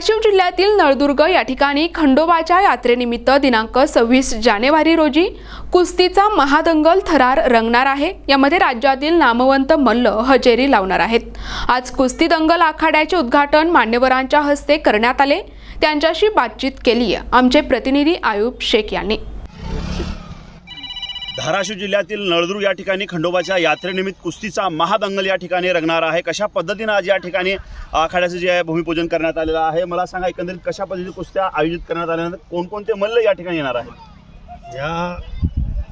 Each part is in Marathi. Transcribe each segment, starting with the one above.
धाराशिव जिल्ह्यातील नळदुर्ग या ठिकाणी खंडोबाच्या यात्रेनिमित्त दिनांक सव्वीस जानेवारी रोजी कुस्तीचा महादंगल थरार रंगणार आहे. यामध्ये राज्यातील नामवंत मल्ल हजेरी लावणार आहेत. आज कुस्ती दंगल आखाड्याचे उद्घाटन मान्यवरांच्या हस्ते करण्यात आले. त्यांच्याशी बातचीत केली आमचे प्रतिनिधी आयुब शेख यांनी. धाराशिव जिल्ह्यातील नळदुर्ग या ठिकाणी खंडोबाच्या यात्रेनिमित्त कुस्तीचा महादंगल या ठिकाणी रंगणार आहे. कशा पद्धतीनं आज या ठिकाणी आखाड्याचं जे आहे भूमिपूजन करण्यात आलेलं आहे? मला सांगा एकंदरीत कशा पद्धतीने कुस्त्या आयोजित करण्यात आल्यानंतर कोणकोणते मल्ल या ठिकाणी येणार आहेत? या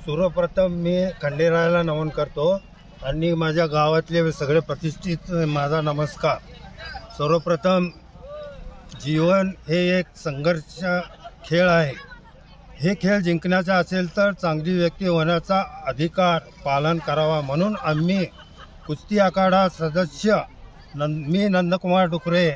सर्वप्रथम मी खंडेरायाला नमन करतो आणि माझ्या गावातले सगळे प्रतिष्ठित माझा नमस्कार. सर्वप्रथम जीवन हे एक संघर्ष खेळ आहे. हे खेळ जिंकण्याचा असेल तर चांगली व्यक्ती होण्याचा अधिकार पालन करावा म्हणून आम्ही कुस्ती आखाडा सदस्य नंद मी नंदकुमार डुकरे.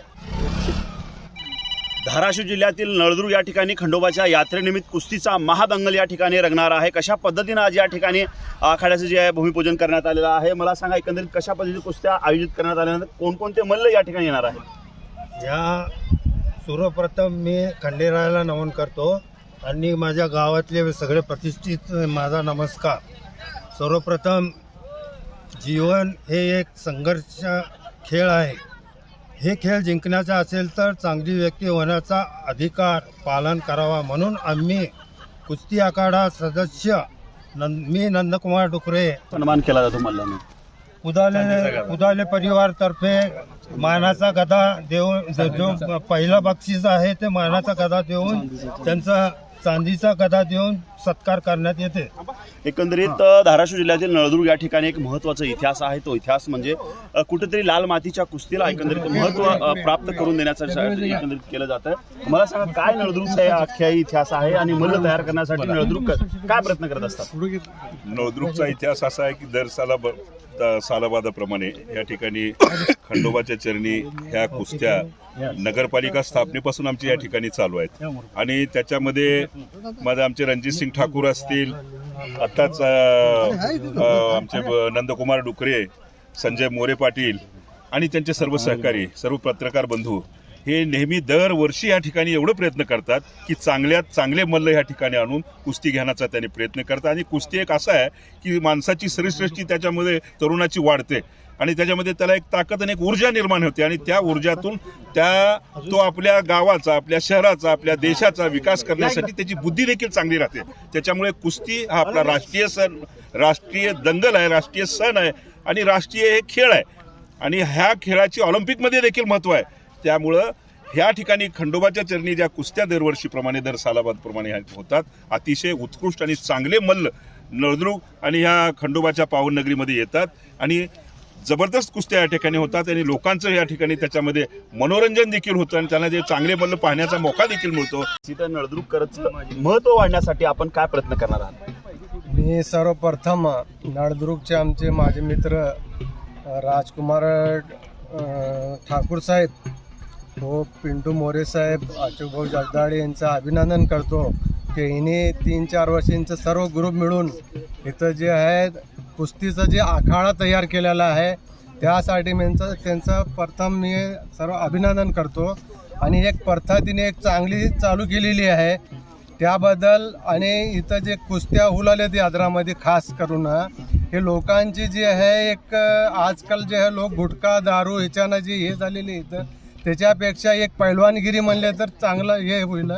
धाराशिव जिल्ह्यातील नळदुर्ग या ठिकाणी खंडोबाच्या यात्रेनिमित्त कुस्तीचा महादंगल या ठिकाणी रंगणार आहे. कशा पद्धतीनं आज या ठिकाणी आखाड्याचं जे आहे भूमिपूजन करण्यात आलेलं आहे? मला सांगा एकंदरीत कशा पद्धतीने कुस्त्या आयोजित करण्यात आल्यानंतर कोणकोणते मल्ल या ठिकाणी येणार आहेत? या सर्वप्रथम मी खंडेरायाला नमन करतो. आणि माझ्या गावातले सगळे प्रतिष्ठित माझा नमस्कार. सर्वप्रथम जीवन हे एक संघर्ष खेळ आहे. हे खेळ जिंकण्याचा असेल तर चांगली व्यक्ती होण्याचा अधिकार पालन करावा म्हणून आम्ही कुस्ती आखाडा सदस्य नंद मी नंदकुमार डुकरे. सन्मान केला जातो मल्लांना उदाले उदाले परिवारतर्फे मानाचा गदा देऊन जो पहिलं बक्षीस आहे ते मानाचा गदा देऊन त्यांचा चांदीचा गदा देऊन सत्कार करण्यात येते. एकंदरीत धाराशिव जिल्ह्यातील नळदुर्ग या ठिकाणी एक महत्त्वाचा इतिहास आहे. तो इतिहास म्हणजे कुठेतरी लाल मातीच्या कुस्तीला एकंदरीत महत्त्व प्राप्त करून देण्याचं एकंदरीत केलं जातं. मला सांगा काय नळदुर्गचा या अख्ख्या इतिहास आहे आणि मल्ल तयार करण्यासाठी नळदुर्ग काय प्रयत्न करत असतात? नवदुर्गचा इतिहास असा आहे की दर साला सालाबादाप्रमाणे या ठिकाणी खंडोबाच्या चरणी ह्या कुस्त्या नगरपालिका स्थापनेपासून आमची या ठिकाणी चालू आहेत. आणि त्याच्यामध्ये माझे आमचे रणजित सिंग ठाकूर असतील. आत्ताच आमचे नंदकुमार डुकरे संजय मोरे पाटील आणि त्यांचे सर्व सहकारी सर्व पत्रकार बंधू हे नेहमी दरवर्षी या ठिकाणी एवढं प्रयत्न करतात की चांगल्यात चांगले मल्ल या ठिकाणी आणून कुस्ती घेण्याचा त्यांनी प्रयत्न करतात. आणि कुस्ती एक असा आहे की माणसाची शरीरसृष्टी त्याच्यामध्ये तरुणाची वाढते. आणि त्याच्यामध्ये त्याला एक ताकद आणि एक ऊर्जा निर्माण होते. आणि त्या ऊर्जातून त्या तो आपल्या गावाचा आपल्या शहराचा आपल्या देशाचा विकास करण्यासाठी त्याची बुद्धी देखील चांगली राहते. त्याच्यामुळे कुस्ती हा आपला राष्ट्रीय सण राष्ट्रीय दंगल आहे राष्ट्रीय सण आहे आणि राष्ट्रीय हे खेळ आहे. आणि ह्या खेळाची ऑलिम्पिकमध्ये देखील महत्त्व आहे. त्यामुळं ह्या ठिकाणी खंडोबाच्या चरणी ज्या कुस्त्या दरवर्षीप्रमाणे दर सालाबादप्रमाणे ह्या होतात अतिशय उत्कृष्ट आणि चांगले मल्ल नळदुर्ग आणि ह्या खंडोबाच्या पावननगरीमध्ये येतात. आणि जबरदस्त कुस्त्या या ठिकाणी होतात आणि लोकांचं या ठिकाणी त्याच्यामध्ये मनोरंजन देखील होतं आणि त्यांना ते चांगले बल्ल पाहण्याचा मोका देखील मिळतो. तिथं नळदुर्ग करत महत्त्व वाढण्यासाठी आपण काय प्रयत्न करणार आहात? मी सर्वप्रथम नळदुर्गचे आमचे माझे मित्र राजकुमार ठाकूर साहेब हो पिंटू मोरे साहेब अशोकभाऊ जगदाळे यांचं अभिनंदन करतो की हिने तीन चार वर्षांचं सर्व ग्रुप मिळून इथं जे आहे कुस्तीचं जे आखाडा तयार केलेला आहे त्यासाठी त्यांचं त्यांचं प्रथम मी सर्व अभिनंदन करतो. आणि एक प्रथा तिने एक चांगली चालू केलेली आहे. त्याबद्दल आणि इथं जे कुस्त्या हुलाल्यात यात्रामध्ये खास करून हे लोकांची जी आहे एक आजकाल जे आहे लोक गुटखा दारू ह्याच्यानं जी हे झालेली इथं त्याच्यापेक्षा एक पैलवानगिरी म्हणले तर चांगलं हे होईल.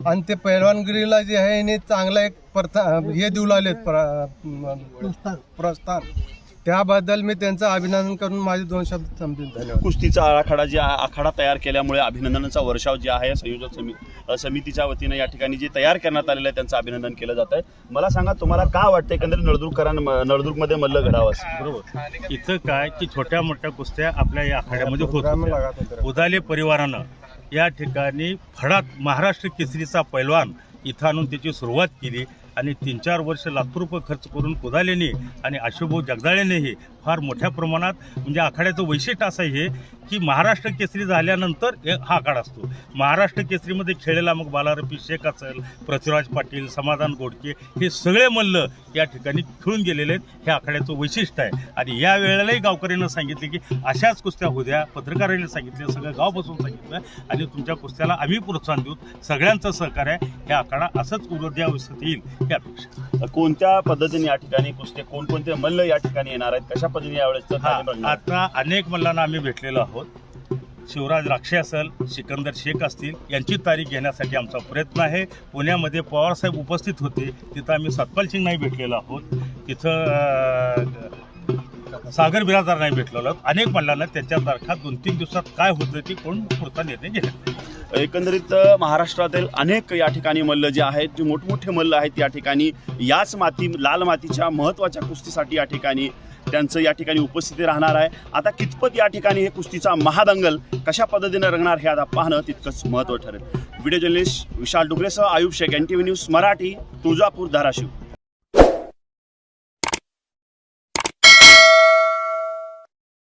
आणि ते पैलवानगिरीला जे आहे चांगला एक प्रथा हे देऊ लागलेत प्र प्रस्थान त्याबद्दल मी त्यांचं अभिनंदन करून माझे दोन शब्द समजून धन्यवाद कुस्तीचा आराखडा जे आखाडा तयार केल्यामुळे अभिनंदनाचा वर्षाव जे आहे संयोजक समी अ, समितीच्या वतीनं या ठिकाणी जे तयार करण्यात आलेलं आहे त्यांचं अभिनंदन केलं जात आहे. मला सांगा तुम्हाला काय वाटतं एकंदरीत नळदुर्गकरांना नळदुर्गमध्ये मल्ल घडावं असं? बरोबर. इथं काय की छोट्या मोठ्या कुस्त्या आपल्या या आखाड्यामध्ये होत होत्या. उदाले परिवारानं या ठिकाणी फडात महाराष्ट्र केसरीचा पैलवान इथं आणून त्याची सुरुवात केली. आणि तीन चार वर्ष लाखो रुपये खर्च करून कुदाल्याने आणि अशोभाऊ जगदाळेनेही फार मोठ्या प्रमाणात म्हणजे आखाड्याचं वैशिष्ट्य असं आहे की महाराष्ट्र केसरी झाल्यानंतर हा आखाडा असतो. महाराष्ट्र केसरीमध्ये खेळलेला मग बालारपी शेख असेल पृथ्वीराज पाटील समाधान गोडके हे सगळे मल्ल या ठिकाणी खेळून गेलेले आहेत. हे आखाड्याचं वैशिष्ट्य आहे. आणि या वेळेलाही गावकऱ्यांना सांगितले की अशाच कुस्त्या होऊ द्या. पत्रकारांनी सांगितले सगळं गाव बसून सांगितलं आणि तुमच्या कुस्त्याला आम्ही प्रोत्साहन देऊ. सगळ्यांचं सहकार्य हे आखाडा असंच उद्या येईल. ही अपेक्षा कोणत्या पद्धतीने या ठिकाणी कुस्ते कोणकोणते मल्ल या ठिकाणी येणार आहेत कशा पद्धतीने यावेळेस आता अनेक मल्लांना आम्ही भेटलेलो आहोत. शिवराज राक्षे असेल सिकंदर शेख असतील यांची तारीख घेण्यासाठी आमचा प्रयत्न आहे. पुण्यामध्ये पवारसाहेब उपस्थित होते तिथं आम्ही सतपाल सिंग नाही भेटलेलो आहोत. तिथं सागर बिराजदार नाही भेटलेलो अनेक मल्लांना त्याच्या तारखा दोन तीन दिवसात काय होतं ते कोण पुरता निर्णय घेतला एकंदरीत महाराष्ट्रातील अनेक या ठिकाणी मल्ल जे आहेत जे मोठमोठे मल्ल आहेत या ठिकाणी याच माती लाल मातीच्या महत्त्वाच्या कुस्तीसाठी या ठिकाणी त्यांचं या ठिकाणी उपस्थिती राहणार आहे. आता कितपत या ठिकाणी हे कुस्तीचा महादंगल कशा पद्धतीने रंगणार हे आता पाहणं तितकंच महत्त्व ठरेल. Video journalist Vishal डुबरेसह Ayub Shaikh N T V news Marathi Tuljapur Dharashiv.